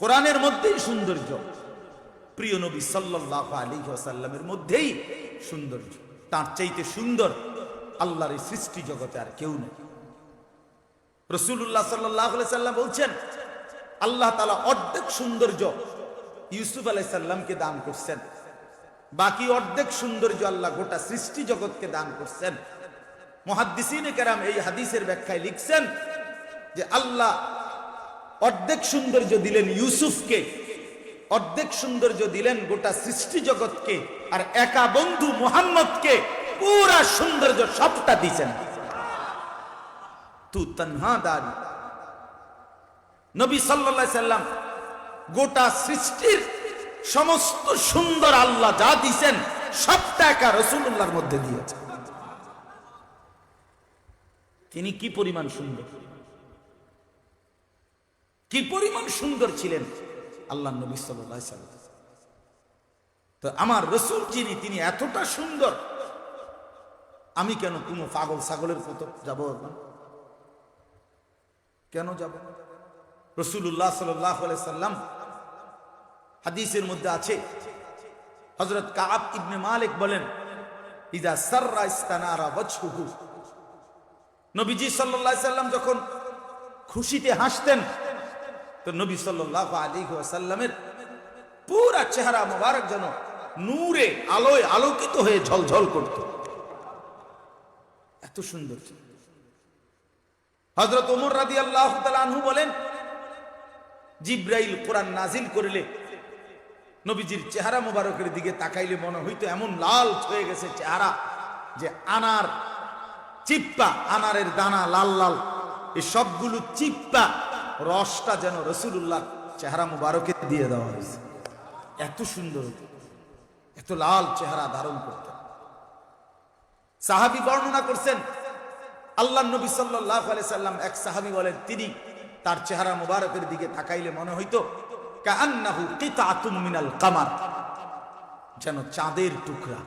কোরআনের মধ্যেই সৌন্দর্য। প্রিয় নবী সাল্লাহ আলী মধ্যেই সৌন্দর্য। তার চাইতে সুন্দর আল্লাহর এই সৃষ্টি জগতে আর কেউ নেই। রসুল্লাহ সাল্লাহ সাল্লাম বলছেন, আল্লাহ তালা অর্ধেক সৌন্দর্য ইউসুফ আলাইসাল্লামকে দান করছেন। বাকি অর্ধেক সৌন্দর্য আল্লাহ গোটা সৃষ্টি জগৎকে দান করছেন। মহাদ্দিসিনে কেরাম এই হাদিসের ব্যাখ্যায় লিখছেন যে আল্লাহ অর্ধেক সৌন্দর্য দিলেন ইউসুফকে, অর্ধেক সৌন্দর্য দিলেন গোটা সৃষ্টি জগৎকে, আর একা বন্ধু মোহাম্মদকে পুরা সৌন্দর্য সবটা দিছেন তু তন্হা নবী সাল্লা সাল্লাম গোটা সৃষ্টির সমস্ত সুন্দর আল্লাহ যা দিছেন সবটা একা রসুল্লাহর মধ্যে দিয়েছে তিনি কি পরিমাণ সুন্দর? কি পরিমাণ সুন্দর ছিলেন? আল্লাহ নবী সাল্লাহ সাল্লাম। তো আমার রসুল যিনি, তিনি এতটা সুন্দর। আমি কেন কোনো পাগল ছাগলের মতো যাব কেন যাব? রসুল্লাহ সাল্লাম হাদিসের মধ্যে আছে। হজরত কাব ইবনে মালিক বলেন ইদা নবীজি সাল্লাম যখন খুশিতে হাসতেন তো নবী সাল্লাল্লাহু আলাইহি ওয়াসাল্লামের পুরা চেহারা মোবারক যেন নূরে আলোয় আলোকিত হয়ে ঝলঝল করত। এত সুন্দর। হজরত আল্লাহ আনহু বলেন, জিব্রাইল কোরআন নাজিল করিলে নবীজির চেহারা মোবারকের দিকে তাকাইলে মনে হইতো এমন লাল হয়ে গেছে চেহারা যে আনার চিপ্পা, আনারের দানা লাল লাল এই সবগুলো চিপ্পা রসটা যেন রসুল্লাহ চেহারা মুবারকে দিয়ে দেওয়া হয়েছে। এত সুন্দর, এত লাল চেহারা ধারণ করতেন সাহাবি বর্ণনা করছেন, আল্লাহ নবী সাল্লাহ সাল্লাম এক সাহাবি বলেন, তিনি তার চেহারা মুবারকের দিকে তাকাইলে মনে হইতো মিনাল কামার, যেন চাঁদের টুকরা।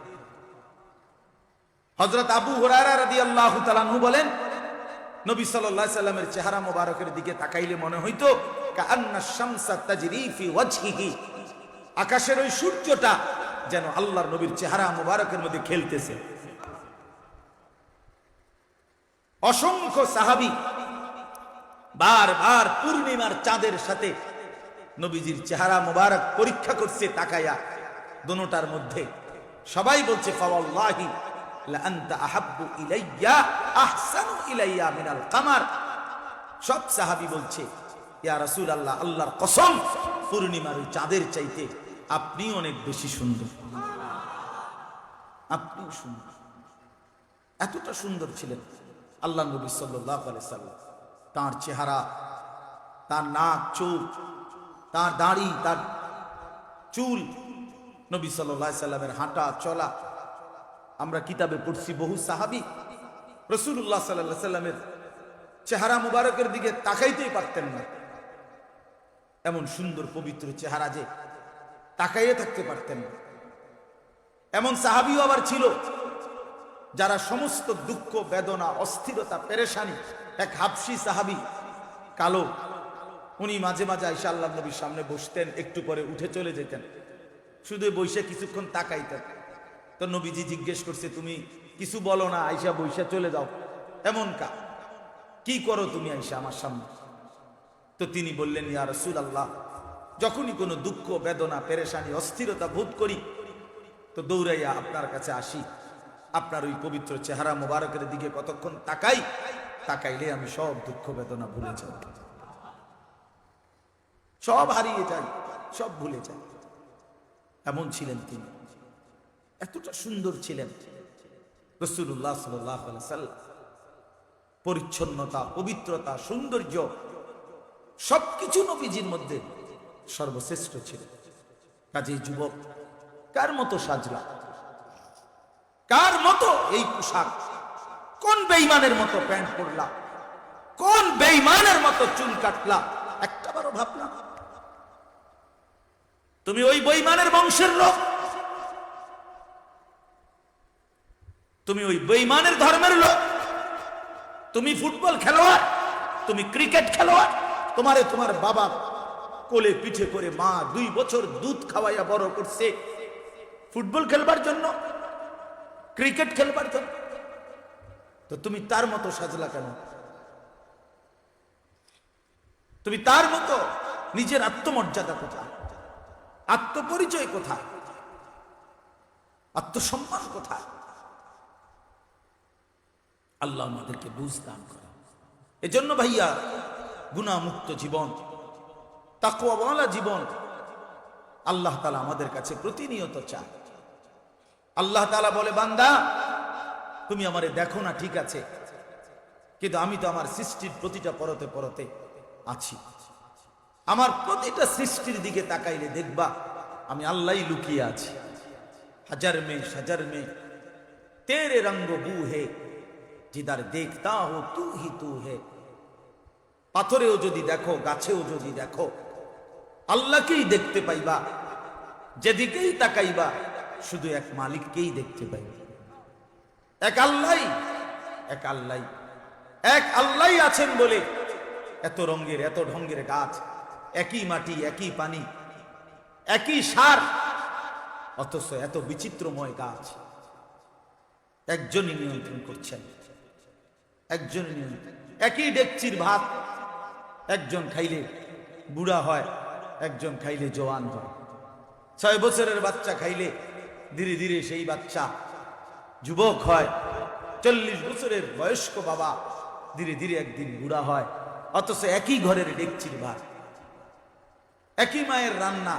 হজরত আবু হরারা রাদি আল্লাহ বলেন নবী সাল্লাহ সাল্লামের চেহারা মোবারকের দিকে তাকাইলে মনে হইতো আকাশের ওই সূর্যটা যেন আল্লাহর নবীর চেহারা মোবারকের মধ্যে খেলতেছে। অসংখ্য সাহাবি বারবার পূর্ণিমার চাঁদের সাথে নবীজির চেহারা মোবারক পরীক্ষা করছে, তাকায়া দোনোটার মধ্যে সবাই বলছে, ফাওয়াল্লাহি লাআনতা আহাব্বু ইলাইয়া। আহসানু ইলাইয়া মিনাল কামার। সব সাহাবী বলছে, ইয়া রাসূলুল্লাহ, আল্লাহর কসম, পূর্ণিমার ওই চাঁদের চাইতে আপনি অনেক বেশি সুন্দর। আপনি সুন্দর। এতটা সুন্দর ছিলেন আল্লাহ নবী আলাইহি সাল্লাম। তার চেহারা, তার নাক, চোখ, তার দাড়ি, তার চুল, নবী সাল্লাহ সাল্লামের হাঁটা চলা। আমরা কিতাবে পড়ছি বহু সাহাবি রসুল্লাহ সাল্লাহ সাল্লামের চেহারা মুবারকের দিকে তাকাইতেই পারতেন না। এমন সুন্দর পবিত্র চেহারা যে তাকাইয়ে থাকতে পারতেন না। এমন সাহাবিও আবার ছিল যারা সমস্ত দুঃখ, বেদনা, অস্থিরতা, পেরেশানি, এক হাফসি সাহাবি, কালো, উনি মাঝে মাঝে আইসা আল্লাহ নবীর সামনে বসতেন, একটু পরে উঠে চলে যেতেন। শুধু বৈশা কিছুক্ষণ তাকাইতেন। তো নবীজি জিজ্ঞেস করছে, তুমি কিছু বলো না, আইসা বৈশা চলে যাও। এমন কা কি করো তুমি আইসা আমার সামনে? তো তিনি বললেন, ইয়া রসুল আল্লাহ যখনই কোনো দুঃখ, বেদনা, পেরেশানি, অস্থিরতা বোধ করি, তো দৌড়াইয়া আপনার কাছে আসি। আপনার ওই পবিত্র চেহারা মোবারকের দিকে কতক্ষণ তাকাই, তাকাইলে আমি সব দুঃখ, বেদনা ভুলে যাব সব হারিয়ে যাই, সব ভুলে যাই। এমন ছিলেন তিনি। এতটা সুন্দর ছিলেন। রসুল্লাহ সাল্লাম। পরিচ্ছন্নতা, পবিত্রতা, সৌন্দর্য, সবকিছু নবীজির মধ্যে সর্বশ্রেষ্ঠ ছিল। কাজে যুবক, কার মতো সাজলা? কার মতো এই পোশাক? কোন বেইমানের মতো প্যান্ট পরলা? কোন বেইমানের মতো চুল কাটলা? একটা বারো ভাবলাম। তুমি ওই বেইমানের বংশের লোক? তুমি ওই বেইমানের ধর্মের লোক। তুমি ফুটবল খেলোয়াড়, তুমি ক্রিকেট খেলোয়াড়, তোমারে তোমার বাবা কোলে পিঠে করে মা দুই বছর দুধ খাওয়াইয়া বড় করছে। ফুটবল খেলবার জন্য, ক্রিকেট খেলবার জন্য। তো তুমি তার মতো সাজলা কেন? তুমি তার মতো নিজের আত্মমর্যাদা কোথায়? আত্মপরিচয় কোথায়? আত্মসম্মান কোথায়? আল্লাহ আমাদেরকে বুঝ দান করে এজন্য ভাইয়া, গুণামুক্ত জীবন তাকুয়াওয়ালা জীবন আল্লাহ তালা আমাদের কাছে প্রতিনিয়ত চায় আল্লাহ তালা বলে, বান্দা, তুমি আমারে দেখো না, ঠিক আছে। কিন্তু আমি তো আমার সৃষ্টির প্রতিটা পরতে পরতে আছি। আমার প্রতিটা সৃষ্টির দিকে তাকাইলে দেখবা, আমি আল্লাহ লুকিয়ে আছি। হাজার মে হাজার মে তেরে রঙ্গ বু হে जिधर देखता हो तू ही तू है পাথরেও যদি দেখো গাছেও যদি দেখো আল্লাহকেই দেখতে পাইবা যেদিকেই তাকাইবা শুধু এক মালিককেই দেখতে পাইবা এক আল্লাহ এক আল্লাহ এক আল্লাহ আছেন বলে এত রঙের এত ঢঙ্গের গাছ একই মাটি একই পানি একই সার অথচ এত বিচিত্রময় গাছ একজনই নিয়ন্ত্রণ করছেন একজন নিয়ন্ত্রণ একই ডেকচির ভাত। একজন খাইলে বুড়া হয়, একজন খাইলে জওয়ান হয়। ছয় বছরের বাচ্চা খাইলে ধীরে ধীরে সেই বাচ্চা যুবক হয়। চল্লিশ বছরের বয়স্ক বাবা ধীরে ধীরে একদিন বুড়া হয়। অথচ একই ঘরের ডেকচির ভাত। একই মায়ের রান্না,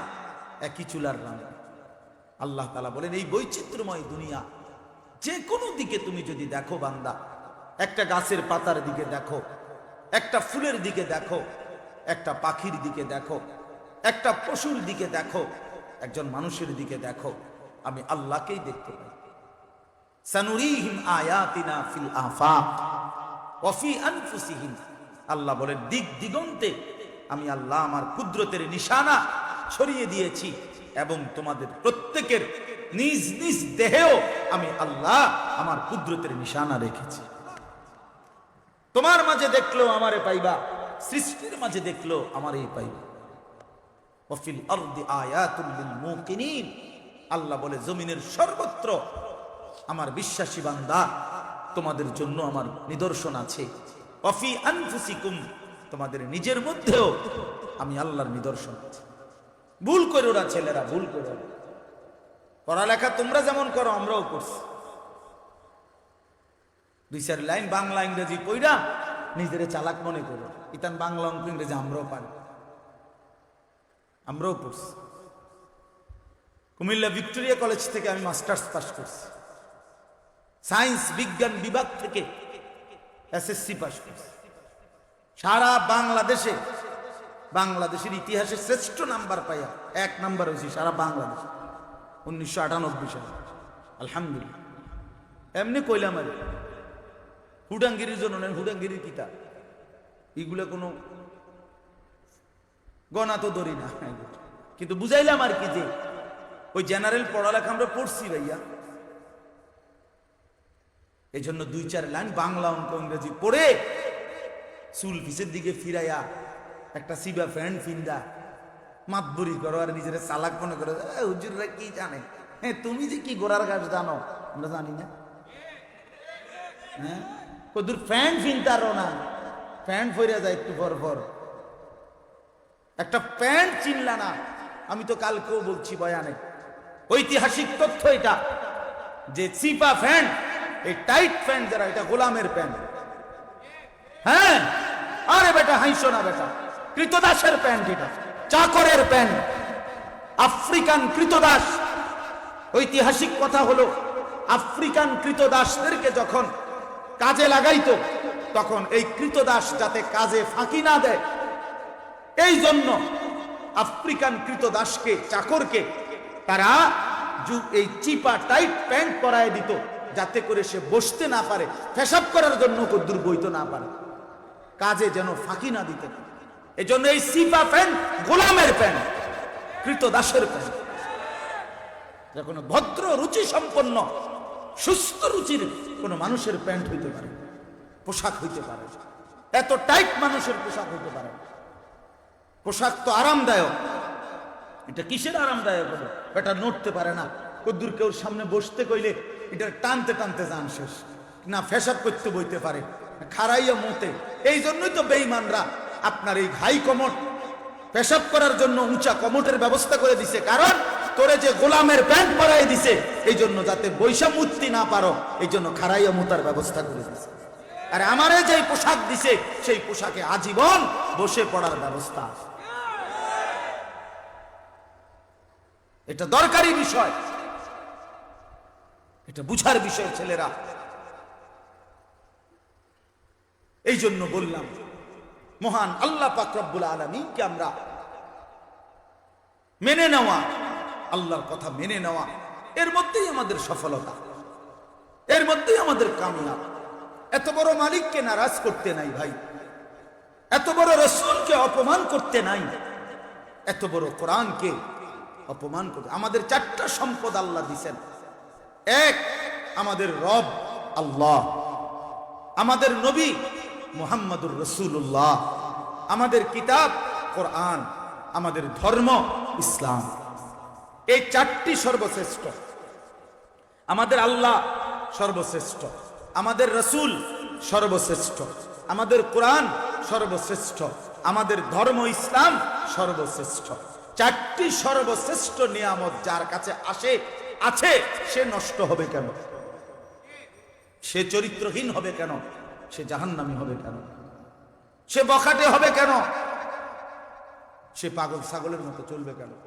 একই চুলার রান্না। আল্লাহ তালা বলেন, এই বৈচিত্র্যময় দুনিয়া, যে কোনো দিকে তুমি যদি দেখো বান্দা একটা গাছের পাতার দিকে দেখো, একটা ফুলের দিকে দেখো, একটা পাখির দিকে দেখো, একটা পশুর দিকে দেখো, একজন মানুষের দিকে দেখো, আমি আল্লাহকেই দেখতে পাই। সানুরিহিম আয়াতিনা ফিল আফাক ওয়াফি আনফুসিহিম। আল্লাহ বলেন, দিক দিগন্তে আমি আল্লাহ আমার কুদরতের নিশানা ছড়িয়ে দিয়েছি এবং তোমাদের প্রত্যেকের নিজ নিজ দেহেও আমি আল্লাহ আমার কুদরতের নিশানা রেখেছি। তোমার মাঝে দেখল আমারে পাইবা, সৃষ্টির মাঝে দেখল আমারই পাইবা। মুকিনিন। আল্লাহ বলে, জমিনের সর্বত্র আমার বিশ্বাসী বান্দা, তোমাদের জন্য আমার নিদর্শন আছে। ওয়াফি আনফুসিকুম, তোমাদের নিজের মধ্যেও আমি আল্লাহর নিদর্শন আছে। ভুল করে ওরা ছেলেরা, ভুল করে পড়ালেখা তোমরা যেমন করো, আমরাও করছি। দুই চার লাইন বাংলা ইংরেজি পইরা নিজেরে চালাক মনে করো। ইতান বাংলা অঙ্ক ইংরেজি, আমরাও পারি। আমরাও পড়ছি। কুমিল্লা ভিক্টোরিয়া কলেজ থেকে আমি মাস্টার্স পাস করছি। সায়েন্স, বিজ্ঞান বিভাগ থেকে এসএসসি পাস করছি। সারা বাংলাদেশে, বাংলাদেশের ইতিহাসে শ্রেষ্ঠ নাম্বার পাইয়া এক নাম্বার হয়েছি সারা বাংলাদেশ, উনিশশো আটানব্বই সালে। আলহামদুলিল্লাহ। এমনি কইলাম আর হুডাঙ্গিরির জন্য নেন হুডাঙ্গিরির কিতাব। এগুলো কোনো গণা তো ধরি না। কিন্তু বুঝাইলাম আর কি যে ওই জেনারেল পড়ালেখা আমরা পড়ছি ভাইয়া। এই জন্য দুই চার লাইন বাংলা অঙ্ক ইংরেজি পড়ে চুল পিছের দিকে ফিরাইয়া একটা সিবা ফ্যান্ড ফিন্দা মাতবুরি করো আর নিজের চালাক মনে করো "এ, হুজুররা কি জানে? হ্যাঁ তুমি যে কি গোড়ার গাছ জানো? আমরা জানি না। হ্যাঁ? কদূর ফ্যান ফিনতারও না। প্যান্ট ফইরা যায় একটু পর পর। একটা প্যান্ট চিনলা না। আমি তো কালকেও বলছি বয়ানে। ঐতিহাসিক তথ্য এটা যে চিপা ফ্যান্ট, এই টাইট প্যান্ট যারা, এটা গোলামের প্যান্ট। হ্যাঁ? আরে বেটা, হাইসো না বেটা। কৃতদাসের প্যান্ট এটা। চাকরের প্যান্ট। আফ্রিকান কৃতদাস। ঐতিহাসিক কথা হলো, আফ্রিকান কৃতদাসদেরকে যখন কাজে লাগাইতো, তখন এই কৃতদাস যাতে কাজে ফাঁকি না দেয়, এই জন্য আফ্রিকান কৃতদাসকে, চাকরকে, তারা এই চিপা টাইট প্যান্ট পরায় দিত, যাতে করে সে বসতে না পারে, ফেসাব করার জন্য কদ্দুর বইতে না পারে কাজে যেন ফাঁকি না দিতে পারে। এজন্য এই সিপা প্যান্ট গোলামের প্যান্ট, কৃতদাসের প্যান্ট যা কোনো ভদ্র রুচি সম্পন্ন, সুস্থ রুচির কোনো মানুষের প্যান্ট হইতে পারে, পোশাক হইতে পারে। এত টাইট মানুষের পোশাক হইতে পারে। পোশাক তো আরামদায়ক। এটা কিসের আরামদায়ক হবে? এটা নড়তে পারে না। কদ্দুর কেউ সামনে বসতে কইলে এটা টানতে টানতে যান শেষ। না ফেসাব করতে বইতে পারে খারাইয়া মতে এই জন্যই তো বেইমানরা আপনার এই ঘাই কমট, পেশাব করার জন্য উঁচা কমটের ব্যবস্থা করে দিছে। কারণ তোরে যে গোলামের প্যান্ট পরাই দিছে এই জন্য যাতে বৈশা মুক্তি না পারো এই জন্য খারাইয়া মুতার ব্যবস্থা করে দিছে। আর আমারে যে পোশাক দিছে, সেই পোশাকে আজীবন বসে পড়ার ব্যবস্থা এটা দরকারি বিষয়। এটা বুঝার বিষয়, ছেলেরা। এই জন্য বললাম, মহান আল্লাহ পাকরব্বুল আলমীকে আমরা মেনে নেওয়া আল্লাহর কথা মেনে নেওয়া, এর মধ্যেই আমাদের সফলতা, এর মধ্যেই আমাদের কামিয়াব। এত বড় মালিককে নারাজ করতে নাই ভাই, এত বড় রসুলকে অপমান করতে নাই, এত বড় কোরআনকে অপমান করতে, আমাদের চারটা সম্পদ আল্লাহ দিছেন। এক, আমাদের রব আল্লাহ, আমাদের নবী মুহাম্মদুর রসুল্লাহ আমাদের কিতাব, কোরআন, আমাদের ধর্ম, ইসলাম। এই চারটি সর্বশ্রেষ্ঠ। আমাদের আল্লাহ সর্বশ্রেষ্ঠ। আমাদের রসুল সর্বশ্রেষ্ঠ। আমাদের কোরআন সর্বশ্রেষ্ঠ। আমাদের ধর্ম ইসলাম সর্বশ্রেষ্ঠ। চারটি সর্বশ্রেষ্ঠ নিয়ামত যার কাছে আসে, আছে, সে নষ্ট হবে কেন? সে চরিত্রহীন হবে কেন? সে জাহান্নামী হবে কেন? সে বখাটে হবে কেন? সে পাগল ছাগলের মতো চলবে কেন?